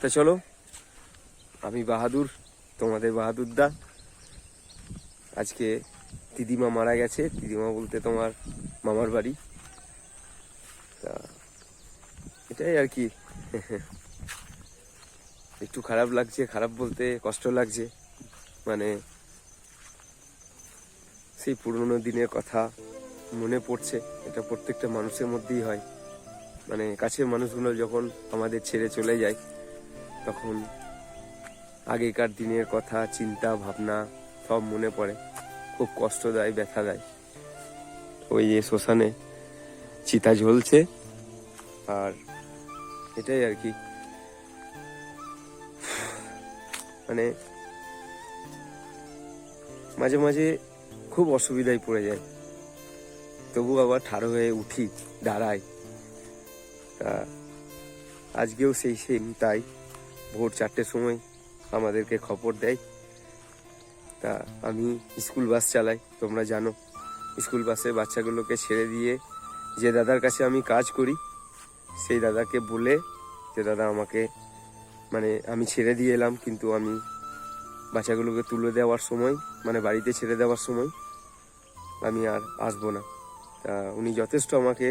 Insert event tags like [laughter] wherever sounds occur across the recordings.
তা চলো, আমি বাহাদুর, তোমাদের বাহাদুর দা আজকে দিদিমা মারা গেছে, দিদিমা বলতে তোমার মামার বাড়ি। তা এটাই আর কি। [laughs] একটু খারাপ লাগছে, খারাপ বলতে কষ্ট লাগছে। মানে সেই পুরনো দিনের কথা মনে পড়ছে, এটা প্রত্যেকটা মানুষের মধ্যেই হয়। মানে কাছের মানুষগুলো যখন আমাদের ছেড়ে চলে যায় তখন আগেকার দিনের কথা, চিন্তা, ভাবনা সব মনে পড়ে। খুব কষ্ট দেয়, ব্যথা দেয়। ওই যে শ্মশানে চিতা ঝলছে আর এটাই আর কি। মানে মাঝে মাঝে খুব অসুবিধায় পড়ে যায়। তবু আবার ঠাড়ো হয়ে উঠি, দাঁড়াই। তা আজকেও সেই সেম তাই। ভোর চারটের সময় আমাদেরকে খবর দেয়। তা আমি স্কুল বাস চালাই, তোমরা জানো। স্কুল বাসে বাচ্চাগুলোকে ছেড়ে দিয়ে যে দাদার কাছে আমি কাজ করি, সেই দাদাকে বলে যে, দাদা, আমাকে মানে আমি ছেড়ে দিয়ে এলাম, কিন্তু আমি বাচ্চাগুলোকে তুলে দেওয়ার সময় মানে বাড়িতে ছেড়ে দেওয়ার সময় আমি আর আসব না। তা উনি যথেষ্ট আমাকে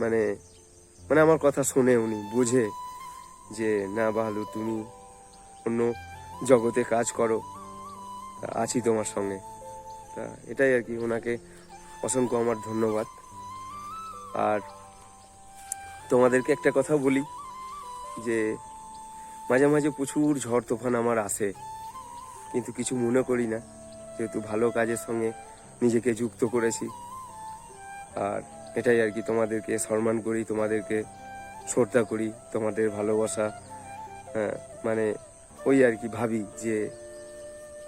মানে মানে আমার কথা শুনে উনি, বুঝে। যে, না বাহাদুর, তুমি অন্য জগতে কাজ করো। আছি তোমার সঙ্গে। তা এটাই আর কি, ওনাকে অসংখ্য আমার ধন্যবাদ। আর তোমাদেরকে একটা কথা বলি, যে মাঝে মাঝে প্রচুর ঝড় তুফান আমার আসে, কিন্তু কিছু মনে করি না, যেহেতু ভালো কাজের সঙ্গে নিজেকে যুক্ত করেছি। আর এটাই আর কি, তোমাদেরকে সম্মান করি, তোমাদেরকে শ্রদ্ধা করি তোমাদের ভালোবাসা হ্যাঁ, মানে ওই আর কি ভাবি যে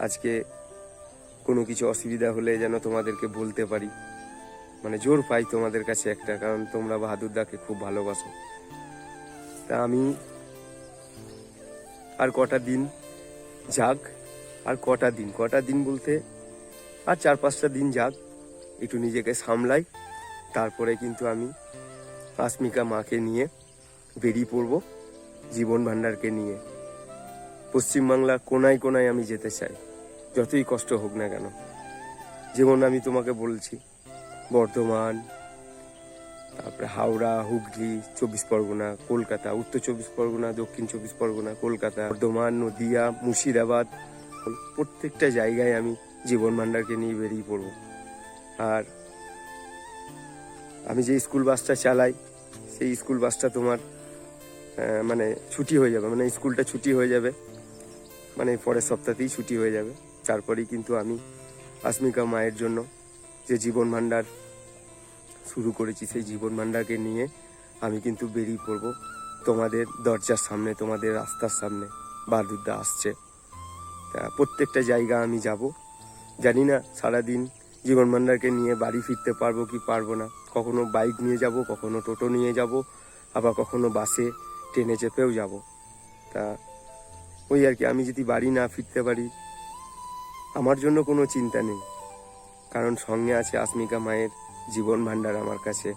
আজকে কোনো কিছু অসুবিধা হলে যেন তোমাদেরকে বলতে পারি। মানে জোর পাই তোমাদের কাছে একটা কারণ তোমরা বাহাদুরদাকে খুব ভালোবাসো। তা আমি আর কটা দিন যাক আর কটা দিন কটা দিন বলতে আর চার পাঁচটা দিন যাক একটু নিজেকে সামলাই তারপরে কিন্তু আমি আসমিকা মাকে নিয়ে বেরিয়ে পড়ব জীবন ভাণ্ডারকে নিয়ে। পশ্চিমবাংলার কোনায় কোনায় আমি যেতে চাই, যতই কষ্ট হোক না কেন। যেমন আমি তোমাকে বলছি, বর্ধমান, তারপরে হাওড়া, হুগলি, চব্বিশ পরগনা, কলকাতা, উত্তর চব্বিশ পরগনা, দক্ষিণ চব্বিশ পরগনা, কলকাতা, বর্ধমান, নদিয়া, মুর্শিদাবাদ, প্রত্যেকটা জায়গায় আমি জীবন ভাণ্ডারকে নিয়ে বেরিয়ে পড়ব। আর আমি যে স্কুল বাসটা চালাই, সেই স্কুল বাসটা তোমার মানে ছুটি হয়ে যাবে মানে স্কুলটা ছুটি হয়ে যাবে। মানে পরের সপ্তাহতেই ছুটি হয়ে যাবে। তারপরেই কিন্তু আমি আসমিকা মায়ের জন্য যে জীবন ভাণ্ডার শুরু করেছি, সেই জীবন ভাণ্ডারকে নিয়ে আমি কিন্তু বেরিয়ে পড়ব। তোমাদের দরজার সামনে, তোমাদের রাস্তার সামনে বাহাদুরদা আসছে। প্রত্যেকটা জায়গা আমি যাব। জানি না সারাদিন জীবন ভাণ্ডারকে নিয়ে বাড়ি ফিরতে পারব কি পারব না। কখনো বাইক নিয়ে যাব, কখনো টোটো নিয়ে যাব, আবার কখনো বাসে ট্রেনে চেপেও যাব। তা ওই আর কি, আমি যদি বাড়ি না ফিরতে পারি, আমার জন্য কোনো চিন্তা নেই। কারণ সঙ্গে আছে আসমিকা মায়ের জীবন ভাণ্ডার আমার কাছে।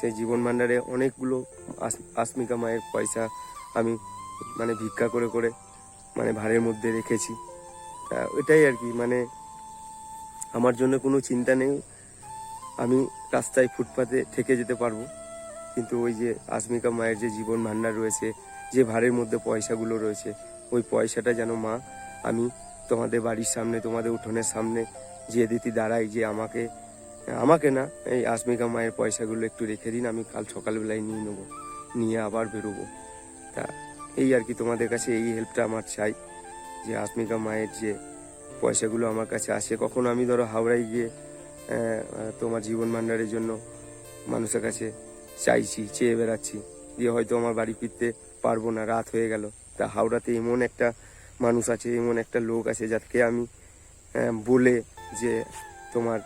সেই জীবন ভাণ্ডারে অনেকগুলো আসমিকা মায়ের পয়সা আমি মানে ভিক্ষা করে করে মানে ভাড়ের মধ্যে রেখেছি। তা ওইটাই আর কি মানে আমার জন্য কোনো চিন্তা নেই। আমি রাস্তায় ফুটপাতে থেকে যেতে পারব। কিন্তু ওই যে আসমিকা মায়ের যে জীবন ভাণ্ডার রয়েছে, যে ভাড়ের মধ্যে পয়সাগুলো রয়েছে, ওই পয়সাটা যেন মা, আমি তোমাদের বাড়ির সামনে, তোমাদের উঠোনের সামনে যে দিতি দাঁড়াই, যে আমাকে আমাকে না, এই আসমিকা মায়ের পয়সাগুলো একটু রেখে দিন, আমি কাল সকালবেলায় নিয়ে নেব, নিয়ে আবার বেরোবো। তা এই আর কি তোমাদের কাছে এই হেল্পটা আমার চাই, যে আসমিকা মায়ের যে পয়সাগুলো আমার কাছে আসে। কখনো আমি ধরো হাওড়ায় গিয়ে তোমার জীবন ভাণ্ডারের জন্য মানুষের কাছে চাইছি, চেয়ে বেড়াচ্ছি। দিয়ে হয়তো আমার বাড়ি ফিরতে পারব না, রাত হয়ে গেল। তা হাওড়াতে এমন একটা মানুষ আছে, এমন একটা লোক আছে যাকে আমি বলে যে তোমার,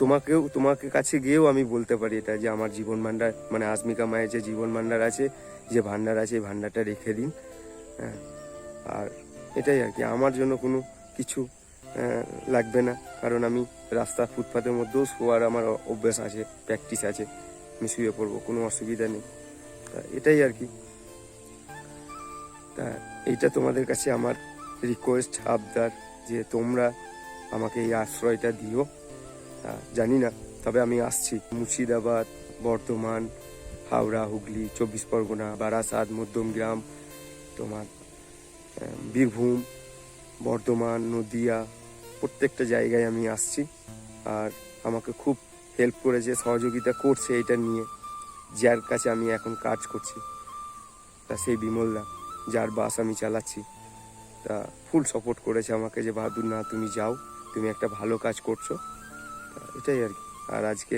তোমাকেও, তোমাকে কাছে গিয়েও আমি বলতে পারি এটা, যে আমার জীবন ভাণ্ডার মানে আসমিকা মায়ের যে জীবন ভাণ্ডার আছে, যে ভাণ্ডার আছে, এই ভাণ্ডারটা রেখে দিন। হ্যাঁ আর এটাই আর কি, আমার জন্য কোনো কিছু লাগবে না। কারণ আমি রাস্তা ফুটপাতের মধ্যেও শোয়ার আমার অভ্যাস আছে, প্র্যাকটিস আছে। আমি শুয়ে পড়ব, কোনো অসুবিধা নেই। তা এটাই আর কি। তা এইটা তোমাদের কাছে আমার রিকোয়েস্ট আবদার, যে তোমরা আমাকে এই আশ্রয়টা দিও। তা জানি না, তবে আমি আসছি। মুর্শিদাবাদ, বর্ধমান, হাওড়া, হুগলি, চব্বিশ পরগনা, বারাসাত মধ্যমগ্রাম তোমার বীরভূম, বর্ধমান, নদিয়া, প্রত্যেকটা জায়গায় আমি আসছি। আর আমাকে খুব হেল্প করেছে সহযোগিতা করছে এটা নিয়ে, যার কাছে আমি এখন কাজ করছি, তা সেই বিমলদা, যার বাস আমি চালাচ্ছি, তা ফুল সাপোর্ট করেছে আমাকে যে, বাহাদুর, না, তুমি যাও, তুমি একটা ভালো কাজ করছ। এটাই আর কি। আর আজকে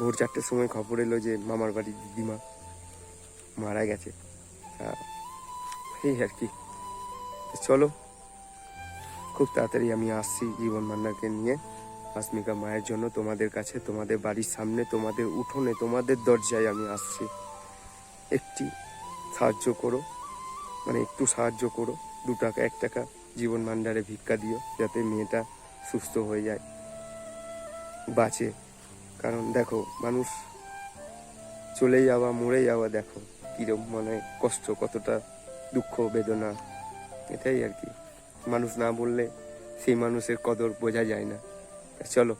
ভোর চারটের সময় খবর এলো যে, মামার বাড়ির দিদিমা মারা গেছে। এই আর কি। চলো, খুব তাড়াতাড়ি আমি আসছি জীবন মান্নাকে নিয়ে। আসমিকা মায়ের জন্য তোমাদের কাছে, তোমাদের বাড়ির সামনে, তোমাদের উঠোনে, তোমাদের দরজায় আমি আসছি। একটি সাহায্য করো মানে একটু সাহায্য করো, দু টাকা, এক টাকা জীবন ভান্ডারে ভিক্ষা দিও, যাতে মেয়েটা সুস্থ হয়ে যায়। বাঁচে। কারণ দেখো, মানুষ চলে যাওয়া মরে যাওয়া, দেখো কীরকম মানে কষ্ট, কতটা দুঃখ, বেদনা। এটাই আর কি। মানুষ না বললে সেই মানুষের কদর বোঝা যায় না। তা চলো